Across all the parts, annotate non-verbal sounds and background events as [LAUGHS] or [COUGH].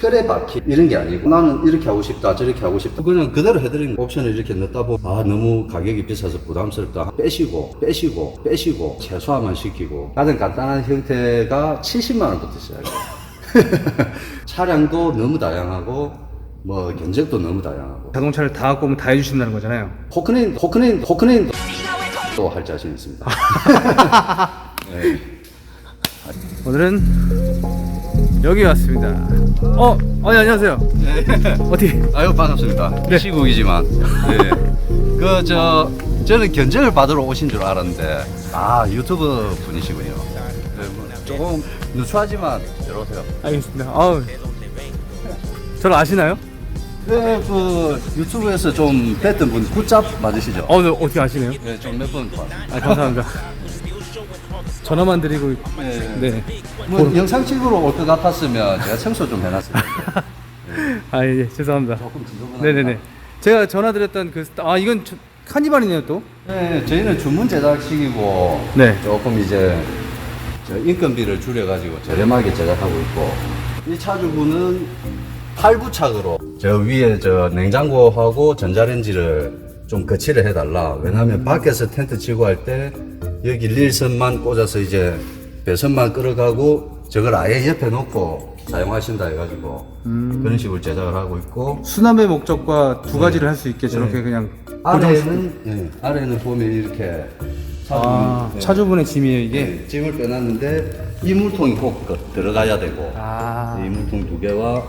틀에 박히 이런 게 아니고 나는 이렇게 하고 싶다 저렇게 하고 싶다 그냥 그대로 해드리는 거. 옵션을 이렇게 넣다 보면 아 너무 가격이 비싸서 부담스럽다 빼시고 빼시고 빼시고 최소화만 시키고 가장 간단한 형태가 70만 원부터 시작해요 [LAUGHS] 차량도 너무 다양하고 뭐 견적도 너무 다양하고 자동차를 다 갖고 오면 다 해주신다는 거잖아요. 호크네인 호크네인 호크네인도 또할 자신 있습니다 [LAUGHS] 네. 오늘은 여기 왔습니다. 어, 어, 네, 안녕하세요. 어디? 아유 반갑습니다. 네. 시국이지만 네. 그저 저는 견적을 받으러 오신 줄 알았는데 아 유튜브 분이시군요. 네, 뭐 조금 누추하지만 들어오세요. 알겠습니다. 아우, 저를 아시나요? 네, 그 유튜브에서 좀 뵀던 분 굿잡 맞으시죠? 어, 네, 어떻게 아시네요? 네, 좀 몇번 봤어요. 아, 감사합니다. 전화만 드리고, 네. 네. 뭐 영상 찍으러 올것 같았으면 제가 청소 좀 해놨습니다. [LAUGHS] 아, 예, 죄송합니다. 조금 지저분합니다. 네 네 네. 제가 전화 드렸던 그, 스타- 아, 이건 저- 카니발이네요, 또. 네, 저희는 주문 제작식이고 네. 조금 이제 저 인건비를 줄여가지고 저렴하게 제작하고 있고 이 차주분은 8부착으로 저 위에 저 냉장고하고 전자레인지를 좀 거치를 해달라. 왜냐하면 밖에서 텐트 치고 할 때 여기 릴선만 꽂아서 이제 배선만 끌어가고 저걸 아예 옆에 놓고 사용하신다 해가지고 그런 식으로 제작을 하고 있고 수납의 목적과 두 가지를 할 수 있게 저렇게 네. 그냥. 아래는 예, 아래는 보면 이렇게 아, 예. 차주분의 짐이에요, 이게. 예, 짐을 빼놨는데 이 물통이 꼭 그- 들어가야 되고 아. 이 물통 두 개와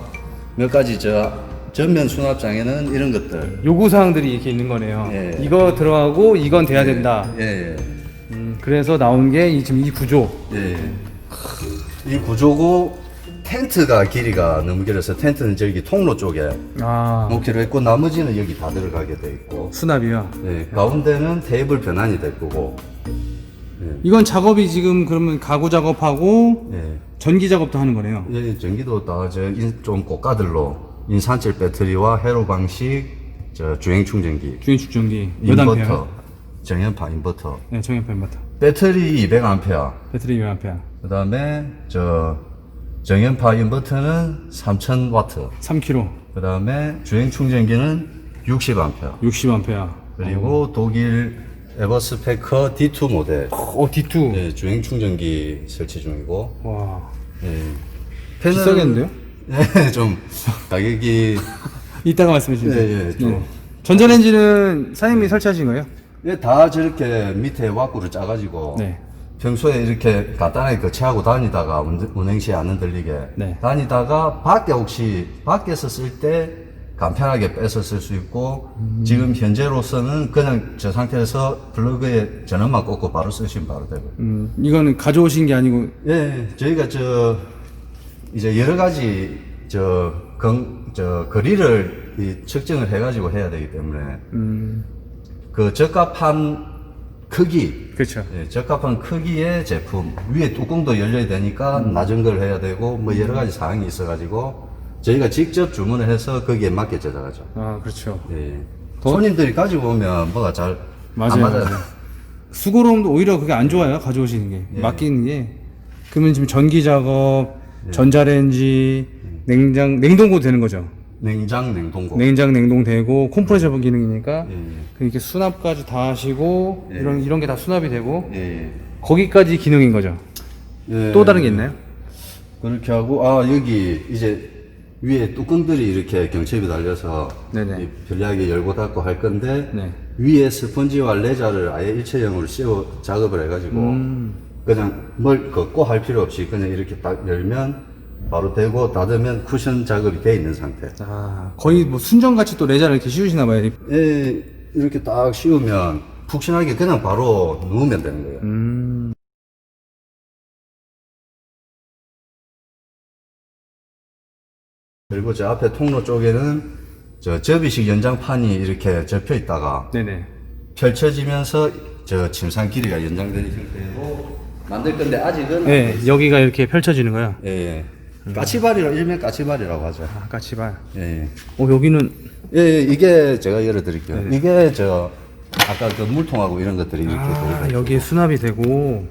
몇 가지 저 전면 수납장에는 이런 것들 요구 사항들이 이렇게 있는 거네요. 예. 이거 들어가고 이건 돼야 된다. 예, 음, 그래서 나온 게 이, 지금 이 구조. 예, 예. 이 구조고 텐트가 길이가 너무 길어서 텐트는 저기 통로 쪽에 아, 놓기로 했고 나머지는 여기 다 들어가게 돼 있고 수납이요. 예, 가운데는 테이블 변환이 될 거고 예, 이건 작업이 지금 그러면 가구 작업하고 예. 전기 작업도 하는 거네요. 예, 전기도 다저좀 고가들로 인산철 배터리와 회로 방식 저 주행 충전기 주행 몇 암페어? 인버터 정연파 인버터 네, 정연파 인버터. 배터리 200A 배터리 몇 암페어? 그다음에 저 정연파 인버터는 3000W 3kg, 그다음에 주행 충전기는 60A 60 암페어. 그리고 독일 에버스페커 D2 모델 어, D2. 예, 주행 충전기 설치 중이고 와, 예. 비싸겠는데요? [LAUGHS] [LAUGHS] 예, 좀 가격이 이따가 말씀해 주세요. 예, 예, 좀. 전자레인지는 사장님이 설치하신 거예요? 예, 다 저렇게 밑에 와꾸를 짜가지고 네. 평소에 이렇게 간단하게 거치하고 다니다가 운- 운행 시에 안 흔들리게 네. 다니다가 밖에 혹시 밖에서 쓸 때 간편하게 빼서 쓸 수 있고 음. 지금 현재로서는 그냥 저 상태에서 플러그에 전원만 꽂고 바로 쓰시면 바로 되고 음, 이거는 가져오신 게 아니고 예, 저희가 저 이제 여러 가지 저, 건, 저 거리를 이 측정을 해가지고 해야 되기 때문에 음, 그 적합한 크기 그렇죠. 예, 적합한 크기의 제품 위에 뚜껑도 열려야 되니까 음. 낮은 걸 해야 되고 뭐 여러 가지 사항이 있어가지고 저희가 직접 주문을 해서 거기에 맞게 제작하죠. 아, 그렇죠. 예. 더- 손님들이 가지고 오면 뭐가 잘. 안 맞아요. 맞아요. 수고로움도 오히려 그게 안 좋아요. 가져오시는 게 예. 맡기는 게. 그러면 지금 전기 작업, 전자레인지, 냉장, 냉동고 되는 거죠. 냉장 냉동고. 냉장 냉동 되고 컴프레셔 기능이니까 예, 예. 이렇게 수납까지 다 하시고 예. 이런 이런 게 다 수납이 되고 예, 예. 거기까지 기능인 거죠. 예. 또 다른 게 있나요? 그렇게 하고 아 여기 이제 위에 뚜껑들이 이렇게 경첩이 달려서 네네. 이 편리하게 열고 닫고 할 건데 네. 위에 스펀지와 레자를 아예 일체형으로 씌워 작업을 해가지고 음. 그냥 뭘 걷고 할 필요 없이 그냥 이렇게 딱 열면 바로 되고 닫으면 쿠션 작업이 돼 있는 상태. 아, 거의 뭐 순정같이 또 레자를 이렇게 씌우시나 봐요. 예, 이렇게 딱 씌우면 푹신하게 그냥 바로 누우면 되는 거예요. 음. 그리고 저 앞에 통로 쪽에는 저 접이식 연장판이 이렇게 접혀 있다가 네네. 펼쳐지면서 저 침상 길이가 연장되는 형태로 만들 건데 아직은 네, 여기가 이렇게 펼쳐지는 거야. 예, 예. 까치발이라고 일명 까치발이라고 하죠. 아, 까치발. 예, 예. 어, 여기는 예, 예, 이게 제가 열어드릴게요. 이게 저 아까 그 물통하고 이런 것들이 이렇게 아, 들어가 여기에 수납이 되고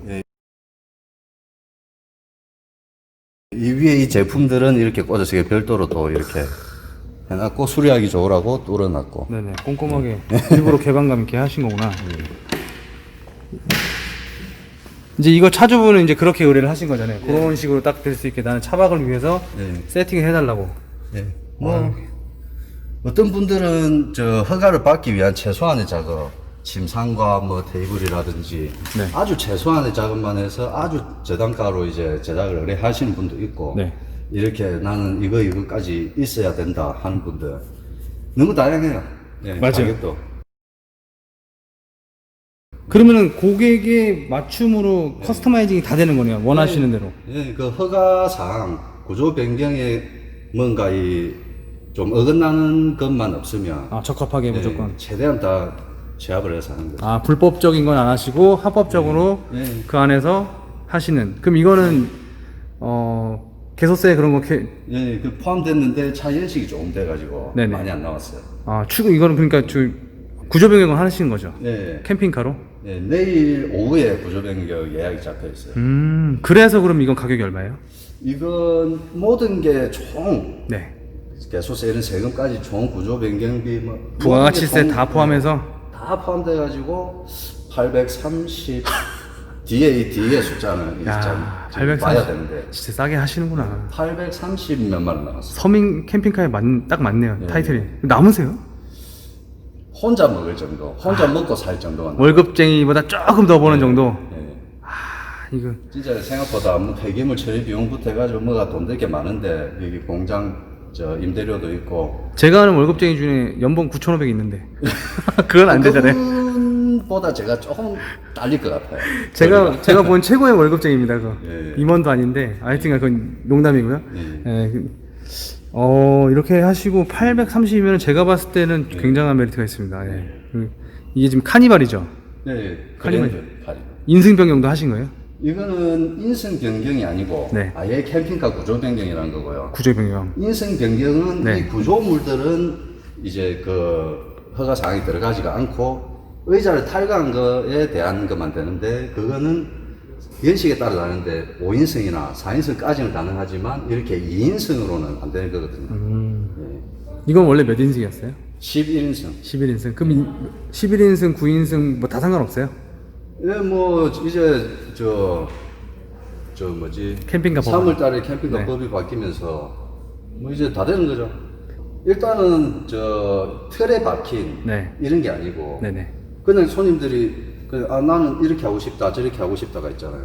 이 위에 이 제품들은 이렇게 꽂아서 이게 별도로 또 이렇게 해놨고 수리하기 좋으라고 뚫어놨고 네네 꼼꼼하게 일부러 [LAUGHS] 개방감 있게 하신 거구나. 이제 이거 차주분은 이제 그렇게 의뢰를 하신 거잖아요. 그런 식으로 딱 될 수 있게 나는 차박을 위해서 네. 세팅을 해달라고. 예. 뭐 어떤 분들은 저 허가를 받기 위한 최소한의 작업, 침상과 뭐 테이블이라든지 네. 아주 최소한의 작업만 해서 아주 저단가로 이제 제작을 의뢰하시는 분도 있고 네. 이렇게 나는 이거 이거까지 있어야 된다 하는 분들 너무 다양해요. 예, 맞아요. 가격도. 그러면은 고객의 맞춤으로 커스터마이징이 다 되는 거네요. 원하시는 대로. 예, 그 허가상 구조 변경에 뭔가 이 좀 어긋나는 것만 없으면 아 적합하게 예, 무조건. 최대한 다 제압을 해서 하는 거죠. 아 불법적인 건 안 하시고 합법적으로 네. 네. 그 안에서 하시는. 그럼 이거는 어 개소세 그런 거 캐, 예, 그 포함됐는데 차 연식이 조금 돼가지고 네네. 많이 안 나왔어요. 아 추구 이거는 그러니까 저 구조 변경을 하시는 거죠. 예, 캠핑카로. 예, 내일 오후에 구조 변경 예약이 잡혀 있어요. 음 그래서 그럼 이건 가격이 얼마예요? 이건 모든 게총 네. 개소세 이런 세금까지 총 구조 변경비 뭐 부가가치세 다 총- 포함해서 다 포함돼 가지고 830 [LAUGHS] 뒤에 이 뒤에 숫자는 야, 참 830. 봐야 되는데 진짜 싸게 하시는구나. 830 몇만 원 나왔어. 서민 캠핑카에 맞, 딱 맞네요. 네. 타이틀이. 남으세요? 혼자 먹을 정도, 혼자 아. 먹고 살 정도가. 나- 월급쟁이보다 조금 더 버는 정도. 예. 아, 이거 진짜 생각보다 뭐 폐기물 처리 비용부터 해가지고 뭐가 돈 들게 많은데 여기 공장 저 임대료도 있고 제가 아는 월급쟁이 중에 연봉 9,500 있는데 [LAUGHS] 그건 안 되잖아요. 그분보다 제가 조금 딸릴 것 같아요. 제가 제가 본 최고의 월급쟁이입니다. 그거 예, 예. 임원도 아닌데 하여튼 그건 농담이고요. 예. 예, 그- 어 이렇게 하시고 830이면 제가 봤을 때는 예. 굉장한 메리트가 있습니다. 예. 그- 이게 지금 카니발이죠. 네, 카니발. 그랜드 카니. 인승 변경도 하신 거예요? 이거는 인승 변경이 아니고 네. 아예 캠핑카 구조 변경이라는 거고요. 구조 변경. 인승 변경은 네. 이 구조물들은 이제 그 허가 사항이 들어가지가 않고 의자를 탈거한 거에 대한 것만 되는데 그거는 연식에 따라 다른데 5인승이나 4인승까지는 가능하지만 이렇게 2인승으로는 안 되는 거거든요. 음. 이건 원래 몇 인승이었어요? 11인승. 11인승. 그럼 이- 11인승, 9인승 뭐 다 상관없어요? 예, 뭐 이제 저, 저 뭐지? 캠핑카 법. 3월 달에 캠핑카 네. 법이 바뀌면서 뭐 이제 다 되는 거죠. 일단은 저 틀에 박힌 네. 이런 게 아니고 네네. 그냥 손님들이 그, 아 나는 이렇게 하고 싶다 저렇게 하고 싶다가 있잖아요.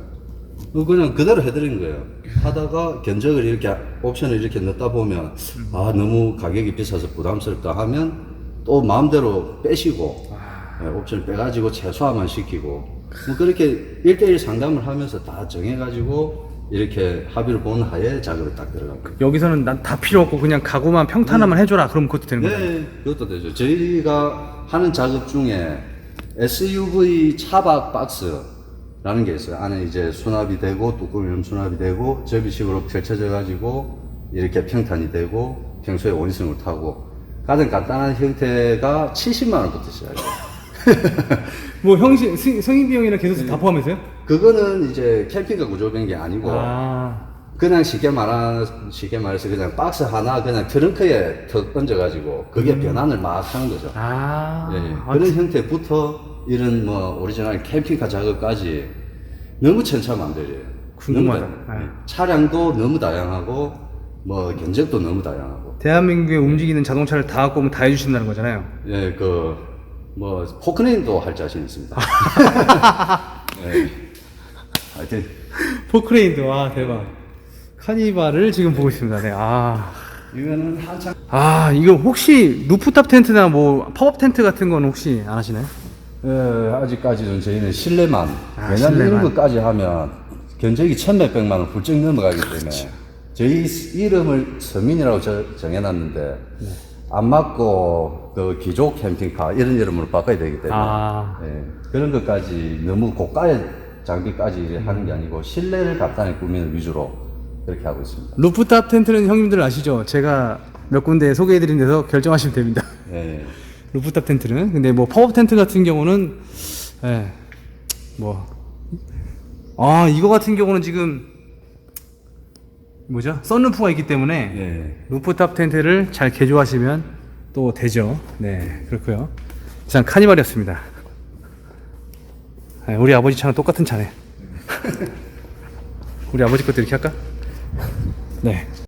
어, 그냥 그대로 해드리는 거예요. 하다가 견적을 이렇게 옵션을 이렇게 넣다 보면 아 너무 가격이 비싸서 부담스럽다 하면 또 마음대로 빼시고 예, 옵션을 빼가지고 최소화만 시키고 뭐 그렇게 1대1 상담을 하면서 다 정해가지고 이렇게 합의를 본 하에 작업에 딱 들어간 거예요. 여기서는 난 다 필요 없고 그냥 가구만 평탄화만 해줘라. 그럼 그것도 되는 거예요. 네, 그것도 되죠. 저희가 하는 작업 중에 SUV 차박 박스라는 게 있어요. 안에 이제 수납이 되고 뚜껑이 수납이 되고 접이식으로 펼쳐져 가지고 이렇게 평탄이 되고 평소에 원승을 타고 가장 간단한 형태가 70만 원부터 시작해요. [LAUGHS] 뭐 형식 승- 승인 비용이나 개소세 다 포함해서요? 그거는 이제 캠핑카 구조 변경이 아니고 아, 그냥 쉽게 말하 쉽게 말해서 그냥 박스 하나 그냥 트렁크에 턱 얹어가지고 그게 변환을 막 하는 거죠. 아, 예, 예. 아, 그런 형태부터 이런 뭐 오리지널 캠핑카 작업까지 너무 천차만별이에요. 궁금하다. 너무 다- 네. 차량도 너무 다양하고 뭐 견적도 너무 다양하고. 대한민국에 움직이는 자동차를 다 갖고 오면 다 해주신다는 거잖아요. 예, 그 뭐 포크레인도 할 자신 있습니다. [LAUGHS] 예. 하여튼 포크레인도 와 대박. 카니발을 지금 보고 있습니다. 네, 아, 이거는 한창 아 이거 혹시 루프탑 텐트나 뭐 팝업 텐트 같은 건 혹시 안 하시나요? 예, 아직까지는 저희는 실내만. 아, 왜냐면 실내만. 이런 것까지 하면 견적이 천몇백만 원 훌쩍 넘어가기 때문에 저희 이름을 서민이라고 저- 정해놨는데 안 맞고 그 기존 캠핑카 이런 이름으로 바꿔야 되기 때문에 아. 예, 그런 것까지 너무 고가의 장비까지 하는 게 아니고 실내를 간단히 꾸미는 위주로 그렇게 하고 있습니다. 루프탑 텐트는 형님들 아시죠? 제가 몇 군데 소개해드린 데서 결정하시면 됩니다. 예. [LAUGHS] 루프탑 텐트는 근데 뭐 팝업 텐트 같은 경우는 예, 뭐, 아, 이거 같은 경우는 지금 뭐죠? 썬루프가 있기 때문에 예. 루프탑 텐트를 잘 개조하시면 또 되죠. 네, 그렇고요. 이상 카니발이었습니다. 네, 우리 아버지 차랑 똑같은 차네. [LAUGHS] 우리 아버지 것도 이렇게 할까? 네.